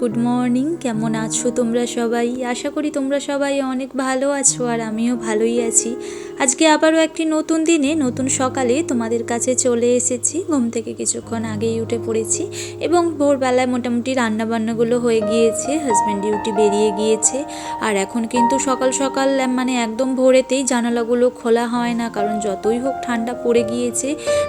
Good morning কেমন আছো তোমরা সবাই? আশা করি তোমরা সবাই অনেক ভালো আছো আর আমিও ভালোই আছি। আজকে আবারও একটি নতুন দিনে, নতুন সকালে তোমাদের কাছে চলে এসেছি। ঘুম থেকে কিছুক্ষণ আগেই উঠে পড়েছি এবং ভোরবেলায় মোটামুটি রান্নাবান্নাগুলো হয়ে গিয়েছে হাজব্যান্ড ডিউটি বেরিয়ে গিয়েছে। আর এখন কিন্তু সকাল সকাল মানে একদম ভোরেতেই জানালাগুলো খোলা হয় না, কারণ যতই হোক ঠান্ডা পড়ে গিয়েছে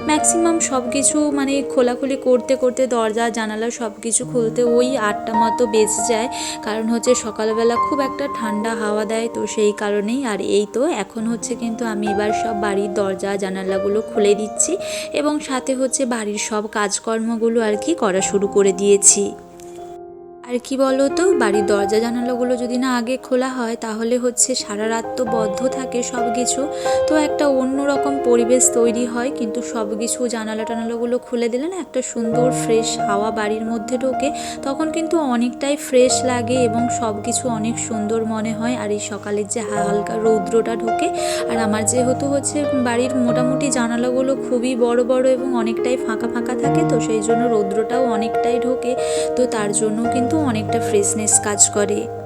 ম্যাক্সিমাম সব কিছু মানে খোলাখুলি করতে করতে দরজা, জানালা সব কিছু খুলতে ওই আটটা মতো বেজে যায়। কারণ হচ্ছে সকালবেলা খুব একটা ঠান্ডা হাওয়া দেয় তো সেই কারণেই। আর এই তো, এখন হচ্ছে কিন্তু আমি এবার সব বাড়ির দরজা, জানালাগুলো খুলে দিচ্ছি এবং সাথে হচ্ছে বাড়ির সব কাজকর্মগুলো আর কি করা শুরু করে দিয়েছি। আর কি বলো তো বাড়ির দরজা জানালাগুলো যদি না আগে খোলা হয়, তাহলে হচ্ছে সারা রাত তো বদ্ধ থাকে সব কিছু তো একটা অন্যরকম পরিবেশ তৈরি হয়, কিন্তু সব কিছু জানালা টানালাগুলো খুলে দিলে না একটা সুন্দর ফ্রেশ হাওয়া বাড়ির মধ্যে ঢোকে। তখন কিন্তু অনেকটাই ফ্রেশ লাগে এবং সব কিছু অনেক সুন্দর মনে হয়। আর এই সকালের যে হালকা রৌদ্রটা ঢোকে, আর আমার যেহেতু হচ্ছে বাড়ির মোটামুটি জানালাগুলো খুবই বড় বড় এবং অনেকটাই ফাঁকা ফাঁকা থাকে, তো সেই জন্য রৌদ্রটাও অনেকটাই ঢোকে। তো তার জন্য কিন্তু অনেকটা ফ্রেশনেস কাজ করে।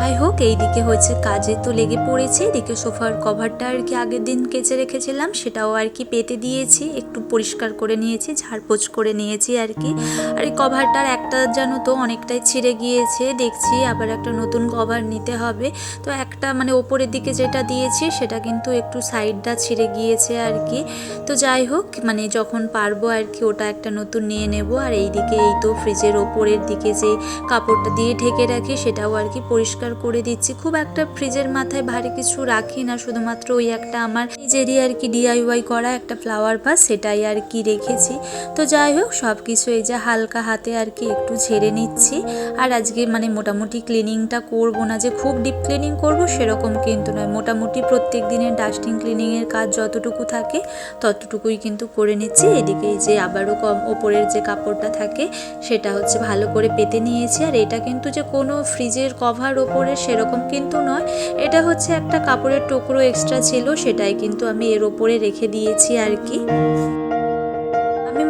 যাই হোক, এইদিকে হচ্ছে কাজে তো লেগে পড়েছে। এদিকে সোফার কভারটা আর কি আগের দিন কেচে রেখেছিলাম, সেটাও আর কি পেতে দিয়েছি। একটু পরিষ্কার করে নিয়েছি, ঝাড়পোছ করে নিয়েছি আর কি। আর এই কভারটার একটা যেন তো অনেকটাই ছিঁড়ে গিয়েছে, দেখছি আবার একটা নতুন কভার নিতে হবে। তো একটা মানে ওপরের দিকে যেটা দিয়েছি, সেটা কিন্তু একটু সাইডটা ছিঁড়ে গিয়েছে আর কি। তো যাই হোক মানে যখন পারব আর কি, ওটা একটা নতুন নিয়ে নেব। আর এইদিকে এই তো ফ্রিজের ওপরের দিকে যে কাপড়টা দিয়ে ঢেকে রাখি, সেটাও আর কি পরিষ্কার করে দিচ্ছি। খুব একটা ফ্রিজের মাথায় ভারী কিছু রাখি না, শুধুমাত্র ওই একটা আমার নিজেরই আর কি ডিআইওয়াই করা একটা ফ্লাওয়ার ভাস সেটাই আর কি রেখেছি। তো যাই হোক সব কিছু এই যে হালকা হাতে আর কি একটু ঝেড়ে নিচ্ছি। আর আজকে মানে মোটামুটি ক্লিনিংটা করব না, যে খুব ডিপ ক্লিনিং করব সেরকম কিন্তু নয়। মোটামুটি প্রত্যেক দিনের ডাস্টিং ক্লিনিংয়ের কাজ যতটুকু থাকে, ততটুকুই কিন্তু করে নিচ্ছি। এদিকে যে আবারও কম ওপরের যে কাপড়টা থাকে, সেটা হচ্ছে ভালো করে পেতে নিয়েছি। আর এটা কিন্তু যে কোনো ফ্রিজের কভার ওপরে সেরকম কিন্তু নয়। এটা হচ্ছে একটা কাপড়ের টুকরো এক্সট্রা ছিল, সেটাই কিন্তু আমি এর ওপরে রেখে দিয়েছি আর কি।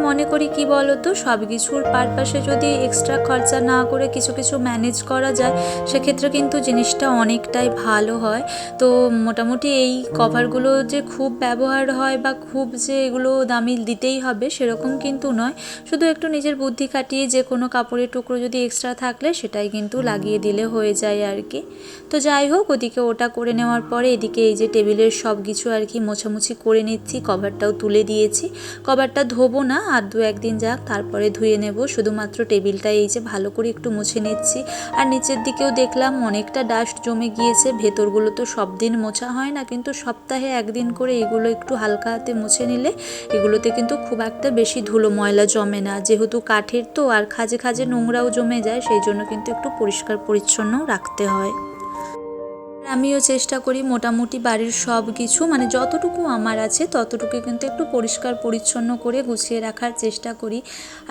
মনে করি, কি বলতো? সব কিছুর পারপাসে যদি এক্সট্রা খরচা না করে কিছু কিছু ম্যানেজ করা যায়, সেক্ষেত্রে কিন্তু জিনিসটা অনেকটাই ভালো হয়। তো মোটামুটি এই কভারগুলো যে খুব ব্যবহার হয় বা খুব যে এগুলো দামি দিতেই হবে, সেরকম কিন্তু নয়। শুধু একটু নিজের বুদ্ধি কাটিয়ে যে কোনো কাপড়ের টুকরো যদি এক্সট্রা থাকলে, সেটাই কিন্তু লাগিয়ে দিলে হয়ে যায় আর কি। তো যাই হোক, ওদিকে ওটা করে নেওয়ার পরে এদিকে এই যে টেবিলের সব কিছু আর কি মোছামুছি করে নিচ্ছি কভারটাও তুলে দিয়েছি। কভারটা ধোবো না আর দু একদিন যাক, তারপরে ধুয়ে নেব। শুধুমাত্র টেবিলটা এই যে ভালো করে একটু মুছে নিচ্ছি। আর নিচের দিকেও দেখলাম অনেকটা ডাস্ট জমে গিয়েছে। ভেতরগুলো তো সব দিন মোছা হয় না, কিন্তু সপ্তাহে একদিন করে এগুলো একটু হালকা হাতে মুছে নিলে এগুলোতে কিন্তু খুব একটা বেশি ধুলো ময়লা জমে না। যেহেতু কাঠের তো, আর খাজে খাজে নোংরাও জমে যায়, সেই জন্য কিন্তু একটু পরিষ্কার পরিচ্ছন্নও রাখতে হয়। আমিও চেষ্টা করি মোটামুটি বাড়ির সব কিছু মানে যতটুকু আমার আছে ততটুকু কিন্তু একটু পরিষ্কার পরিচ্ছন্ন করে গুছিয়ে রাখার চেষ্টা করি।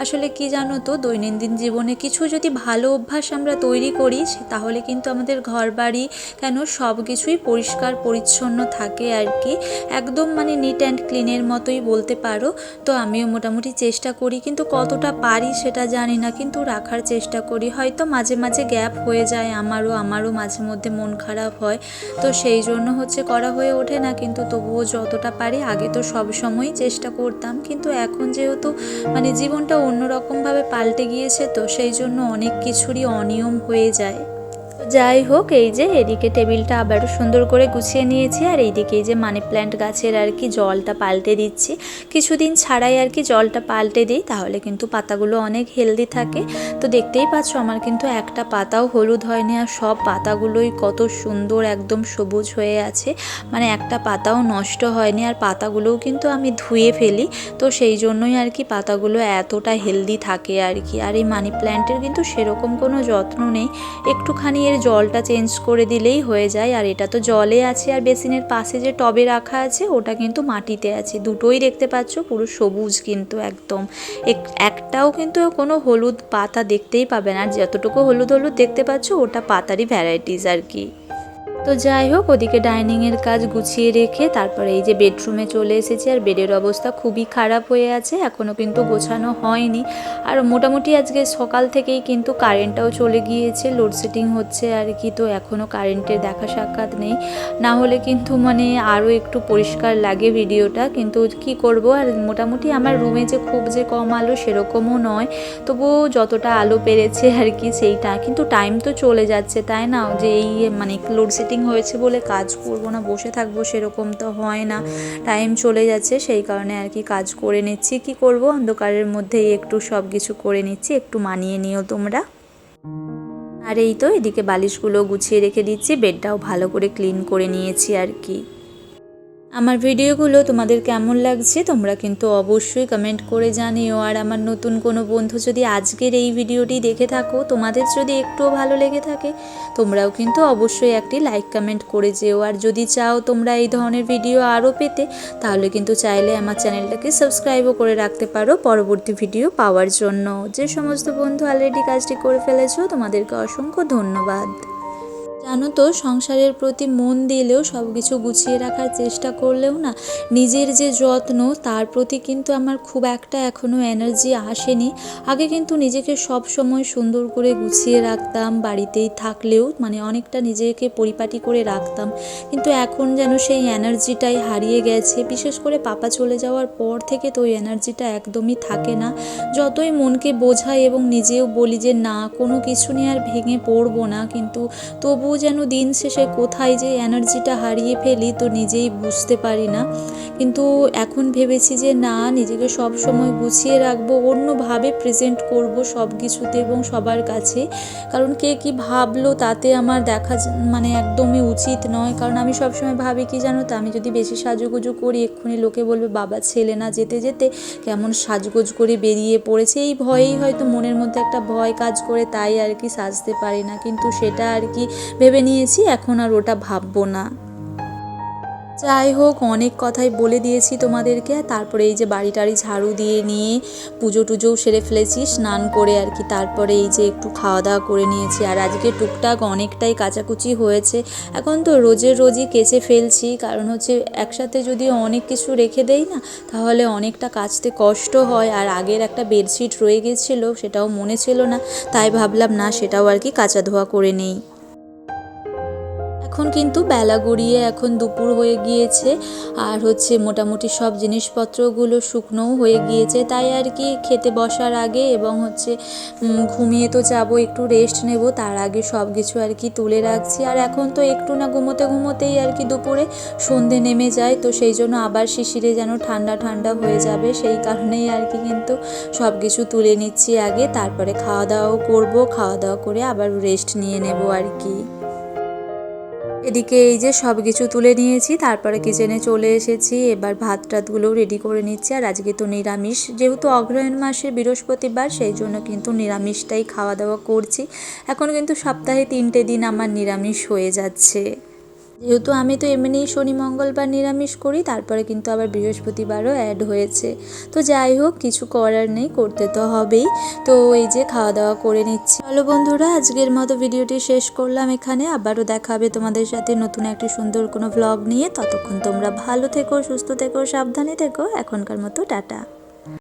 আসলে কি জানো তো, দৈনন্দিন জীবনে কিছু যদি ভালো অভ্যাস আমরা তৈরি করি তাহলে কিন্তু আমাদের ঘর বাড়ি কেন সব কিছুই পরিষ্কার পরিচ্ছন্ন থাকে আর কি। একদম মানে নিট অ্যান্ড ক্লিনের মতোই বলতে পারো। তো আমিও মোটামুটি চেষ্টা করি, কিন্তু কতটা পারি সেটা জানি না, কিন্তু রাখার চেষ্টা করি। হয়তো মাঝে মাঝে গ্যাপ হয়ে যায় আমারও আমারও মাঝে মধ্যে মন খারাপ হয়। তো সেই জন্য হচ্ছে করা হয়ে ওঠে না, কিন্তু তবুও যতটা পারি আগে তো সব সময়ই চেষ্টা করতাম। কিন্তু এখন যেহেতু মানে জীবনটা অন্যরকমভাবে পাল্টে গিয়েছে, তো সেই জন্য অনেক কিছুরই অনিয়ম হয়ে যায়। যাই হোক, এই যে এদিকে টেবিলটা আবারও সুন্দর করে গুছিয়ে নিয়েছি, আর এইদিকে এই যে মানি প্ল্যান্ট গাছের আর কি জলটা পাল্টে দিচ্ছি। কিছুদিন ছাড়াই আর কি জলটা পাল্টে দিই, তাহলে কিন্তু পাতাগুলো অনেক হেলদি থাকে। তো দেখতেই পাচ্ছ, আমার কিন্তু একটা পাতাও হলুদ হয়নি, আর সব পাতাগুলোই কত সুন্দর একদম সবুজ হয়ে আছে। মানে একটা পাতাও নষ্ট হয়নি, আর পাতাগুলোও কিন্তু আমি ধুয়ে ফেলি। তো সেই জন্যই আর কি পাতাগুলো এতটা হেলদি থাকে আর কি। আর এই মানি প্ল্যান্টের কিন্তু সেরকম কোনো যত্ন নেই। একটুখানি এর জলটা চেঞ্জ করে দিলেই হয়ে যায়। আর এটা তো জলে আছে আর বেসিনের পাশে যে টবে রাখা আছে, ওটা কিন্তু মাটিতে আছে। দুটোই দেখতে পাচ্ছ, পুরো সবুজ কিন্তু একদম। এক- একটাও কিন্তু কোনো হলুদ পাতা দেখতেই পাবে না। আর যতটুকু হলুদ হলুদ দেখতে পাচ্ছ, ওটা পাতারই ভ্যারাইটিস আর কি। তো যাই হোক, ওদিকে ডাইনিংয়ের কাজ গুছিয়ে রেখে তারপরে এই যে বেডরুমে চলে এসেছি আর বেডের অবস্থা খুবই খারাপ হয়ে আছে এখনও কিন্তু গোছানো হয়নি। আর মোটামুটি আজকে সকাল থেকেই কিন্তু কারেন্টটাও চলে গিয়েছে, লোডশেডিং হচ্ছে আর কি, তো এখনও কারেন্টের দেখা সাক্ষাৎ নেই। না হলে কিন্তু মানে আরও একটু পরিষ্কার লাগে ভিডিওটা, কিন্তু কি করব? আর মোটামুটি আমার রুমে যে খুব যে কম আলো সেরকমও নয়, তবুও যতটা আলো পেরেছে আর কি সেইটা, কিন্তু টাইম তো চলে যাচ্ছে, তাই না? যে এই মানে লোডশেডিং হয়েছে বলে কাজ করব না, বসে থাকব সেরকম তো হয় না। টাইম চলে যাচ্ছে, সেই কারণে আর কি কাজ করে নিচ্ছি। কি করব? অন্ধকারের মধ্যেই একটু সব কিছু করে নিচ্ছি, একটু মানিয়ে নিও তোমরা। আর এই তো, এদিকে বালিশগুলো গুছিয়ে রেখে দিচ্ছি, বেডটাও ভালো করে ক্লিন করে নিয়েছি আর কি। আমার ভিডিওগুলো তোমাদের কেমন লাগছে তোমরা কিন্তু অবশ্যই কমেন্ট করে জানিও। আর আমার নতুন কোনো বন্ধু যদি আজকের এই ভিডিওটি দেখে থাকো, তোমাদের যদি একটুও ভালো লেগে থাকে, তোমরাও কিন্তু অবশ্যই একটি লাইক কমেন্ট করে যেও। আর যদি চাও তোমরা এই ধরনের ভিডিও আরও পেতে, তাহলে কিন্তু চাইলে আমার চ্যানেলটাকে সাবস্ক্রাইবও করে রাখতে পারো পরবর্তী ভিডিও পাওয়ার জন্য। যে সমস্ত বন্ধু অলরেডি কাজটি করে ফেলেছো, তোমাদেরকে অসংখ্য ধন্যবাদ। জানো তো, সংসারের প্রতি মন দিলেও সব কিছু গুছিয়ে রাখার চেষ্টা করলেও না, নিজের যে যত্ন, তার প্রতি কিন্তু আমার খুব একটা এখনও এনার্জি আসেনি। আগে কিন্তু নিজেকে সব সময় সুন্দর করে গুছিয়ে রাখতাম, বাড়িতেই থাকলেও মানে অনেকটা নিজেকে পরিপাটি করে রাখতাম। কিন্তু এখন যেন সেই এনার্জিটাই হারিয়ে গেছে, বিশেষ করে পাপা চলে যাওয়ার পর থেকে তো ওই এনার্জিটা একদমই থাকে না। যতই মনকে বোঝাই এবং নিজেও বলি যে, না, কোনো কিছু নিয়ে আর ভেঙে পড়ব না। কিন্তু তবুও যেন দিন শেষে কোথায় যে এনার্জিটা হারিয়ে ফেলি তো নিজেই বুঝতে পারি না। কিন্তু এখন ভেবেছি যে না, নিজেকে সব সময় গুছিয়ে রাখব, অন্যভাবে প্রেজেন্ট করব সব কিছুতে এবং সবার কাছে। কারণ কে কি ভাবলো তাতে আমার দেখা মানে একদমই উচিত নয়। কারণ আমি সবসময় ভাবি, কি জানো তো, আমি যদি বেশি সাজুগুজু করি, এক্ষুনি লোকে বলবে, বাবা, ছেলে না যেতে যেতে কেমন সাজগোজ করে বেরিয়ে পড়েছে। এই ভয়েই হয়তো মনের মধ্যে একটা ভয় কাজ করে, তাই আর কি সাজতে পারি না। কিন্তু সেটা আর কি ভেবে নিয়েছি, এখন আর ওটা ভাববো না। যাই হোক, অনেক কথাই বলে দিয়েছি তোমাদেরকে। তারপরে এই যে বাড়ি টাড়ি ঝাড়ু দিয়ে নিয়ে পুজো টুজোও সেরে ফেলেছি, স্নান করে আর কি। তারপরে এই যে একটু খাওয়া দাওয়া করে নিয়েছি। আর আজকে টুকটাক অনেকটাই কাচাকুচি হয়েছে। এখন তো রোজের রোজই কেচে ফেলছি। কারণ হচ্ছে একসাথে যদি অনেক কিছু রেখে দেই না, তাহলে অনেকটা কাচতে কষ্ট হয়। আর আগের একটা বেডশিট রয়ে গেছিল, সেটাও মনে ছিল না। তাই ভাবলাম, না, সেটাও আর কি কাচা ধোয়া করে নেই। এখন কিন্তু বেলা গড়িয়ে এখন দুপুর হয়ে গিয়েছে। আর হচ্ছে মোটামুটি সব জিনিসপত্রগুলো শুকনোও হয়ে গিয়েছে। তাই আর কি খেতে বসার আগে এবং হচ্ছে ঘুমিয়ে তো যাব, একটু রেস্ট নেব, তার আগে সব কিছু আর কি তুলে রাখছি। আর এখন তো একটু না ঘুমোতে ঘুমোতেই আর কি দুপুরে সন্ধে নেমে যায়। তো সেই জন্য আবার শিশিরে যেন ঠান্ডা ঠান্ডা হয়ে যাবে, সেই কারণেই আর কি কিন্তু সব কিছু তুলে নিচ্ছি আগে। তারপরে খাওয়া দাওয়াও করব, খাওয়া দাওয়া করে আবার রেস্ট নিয়ে নেব আর কি। এদিকে এই যে সব কিছু তুলে নিয়েছি, তারপরে কিচেনে চলে এসেছি। এবার ভাত টাতগুলোও রেডি করে নিচ্ছি। আর আজকে তো নিরামিষ। যেহেতু অগ্রহায়ণ মাসে বৃহস্পতিবার, সেই জন্য কিন্তু নিরামিষটাই খাওয়া দাওয়া করছি। এখন কিন্তু সপ্তাহে তিনটে দিন আমার নিরামিষ হয়ে যাচ্ছে। যেহেতু আমি তো এমনি শনি, মঙ্গলবার নিরামিষ করি, তারপরে কিন্তু আবার বৃহস্পতিবারও অ্যাড হয়েছে। তো যাই হোক, কিছু করার নেই, করতে তো হবেই। তো এই যে খাওয়া দাওয়া করে নিচ্ছি। চলো বন্ধুরা, আজকের মতো ভিডিওটি শেষ করলাম এখানে। আবারও দেখা হবে তোমাদের সাথে নতুন একটি সুন্দর কোনো ভ্লগ নিয়ে। ততক্ষণ তোমরা ভালো থেকো, সুস্থ থেকো, সাবধানে থেকো। এখনকার মতো টাটা।